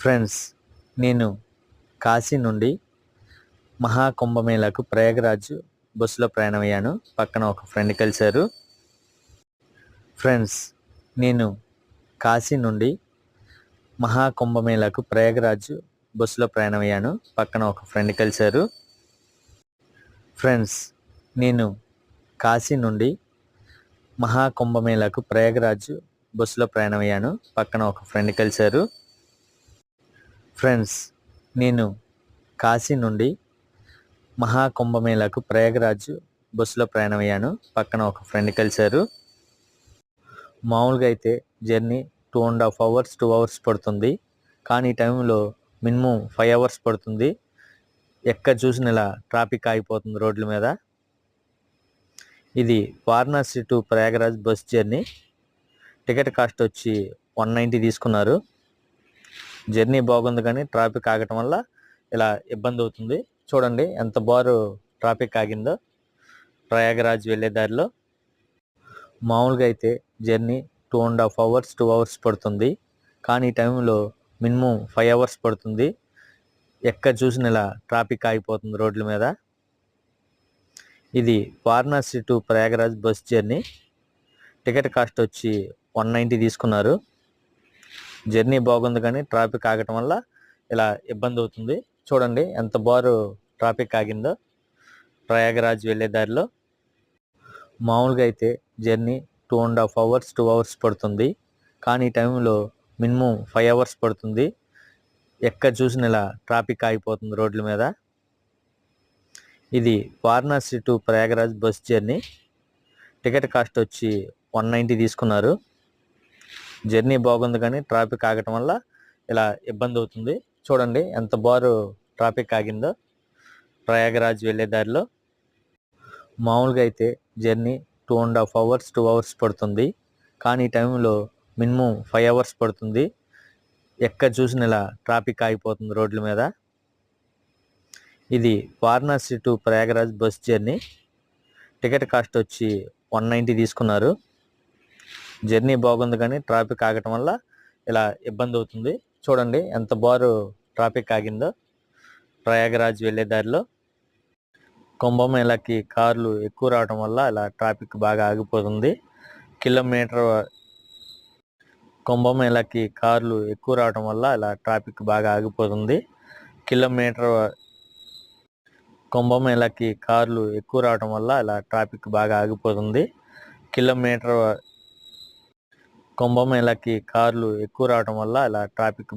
Friends నేను కాశీ నుండి మహాకుంభమేళాకు ప్రయాగరాజ్ బస్సులో ప్రయాణమయ్యాను. పక్కన ఒక ఫ్రెండ్ కలిశారు. ఫ్రెండ్స్ నేను కాశీ నుండి మహాకుంభమేళాకు ప్రయాగరాజ్ బస్సులో ప్రయాణమయ్యాను. పక్కన ఒక ఫ్రెండ్ కలిశారు. ఫ్రెండ్స్ నేను కాశీ నుండి మహాకుంభమేళాకు ప్రయాగరాజ్ బస్సులో ప్రయాణమయ్యాను. పక్కన ఒక ఫ్రెండ్ కలిశారు. ఫ్రెండ్స్ నేను కాశీ నుండి మహాకుంభమేళాకు ప్రయాగరాజ్ బస్సులో ప్రయాణమయ్యాను. పక్కన ఒక ఫ్రెండ్ కలిశారు. మామూలుగా అయితే journey two and half hours two hours పడుతుంది. కానీ ఈ టైంలో మినిమం ఫైవ్ అవర్స్ పడుతుంది. ఎక్కడ చూసిన ఇలా ట్రాఫిక్ ఆగిపోతుంది రోడ్ల మీద. ఇది Varanasi to Prayagraj bus journey. Ticket cost వచ్చి వన్ నైంటీ తీసుకున్నారు. జర్నీ బాగుంది కానీ ట్రాఫిక్ ఆగటం వల్ల ఇలా ఇబ్బంది అవుతుంది. చూడండి ఎంత బారు ట్రాఫిక్ ఆగిందో. ప్రయాగరాజ్ వెళ్ళే దారిలో మామూలుగా అయితే journey two and half hours two hours పడుతుంది. కానీ ఈ టైంలో మినిమం ఫైవ్ అవర్స్ పడుతుంది. ఎక్కడ చూసిన ఇలా ట్రాఫిక్ ఆగిపోతుంది రోడ్ల మీద. ఇది Varanasi to Prayagraj bus journey. Ticket cost వచ్చి వన్ నైంటీ తీసుకున్నారు. జర్నీ బాగుంది కానీ ట్రాఫిక్ ఆగటం వల్ల ఇలా ఇబ్బంది అవుతుంది. చూడండి ఎంత బారు ట్రాఫిక్ ఆగిందో. ప్రయాగరాజ్ వెళ్ళే దారిలో మామూలుగా అయితే journey two and half hours two hours పడుతుంది. కానీ ఈ టైంలో మినిమం ఫైవ్ అవర్స్ పడుతుంది. ఎక్కడ చూసిన ఇలా ట్రాఫిక్ ఆగిపోతుంది రోడ్ల మీద. ఇది Varanasi to Prayagraj bus journey. Ticket cost వచ్చి వన్ నైంటీ తీసుకున్నారు. జర్నీ బాగుంది కానీ ట్రాఫిక్ ఆగటం వల్ల ఇలా ఇబ్బంది అవుతుంది. చూడండి ఎంత బారు ట్రాఫిక్ ఆగిందో. ప్రయాగరాజ్ వెళ్ళే దారిలో మామూలుగా అయితే journey two and half hours two hours పడుతుంది. కానీ ఈ టైంలో మినిమం ఫైవ్ అవర్స్ పడుతుంది. ఎక్కడ చూసిన ఇలా ట్రాఫిక్ ఆగిపోతుంది రోడ్ల మీద. ఇది Varanasi to Prayagraj bus journey. Ticket cost వచ్చి వన్ నైంటీ తీసుకున్నారు. జర్నీ బాగుంది కానీ ట్రాఫిక్ ఆగటం వల్ల ఇలా ఇబ్బంది అవుతుంది. చూడండి ఎంత బారు ట్రాఫిక్ ఆగిందో. ప్రయాగరాజ్ వెళ్ళే దారిలో కుంభమేళకి కార్లు ఎక్కువ రావడం వల్ల ఇలా ట్రాఫిక్ బాగా ఆగిపోతుంది. కిలోమీటర్ కుంభమేళకి కార్లు ఎక్కువ రావడం వల్ల ఇలా ట్రాఫిక్ బాగా ఆగిపోతుంది. కిలోమీటర్ కుంభమేళకి కార్లు ఎక్కువ రావడం వల్ల ఇలా ట్రాఫిక్ బాగా ఆగిపోతుంది. కిలోమీటర్ కుంభమేళకి కార్లు ఎక్కువ రావడం వల్ల ఇలా ట్రాఫిక్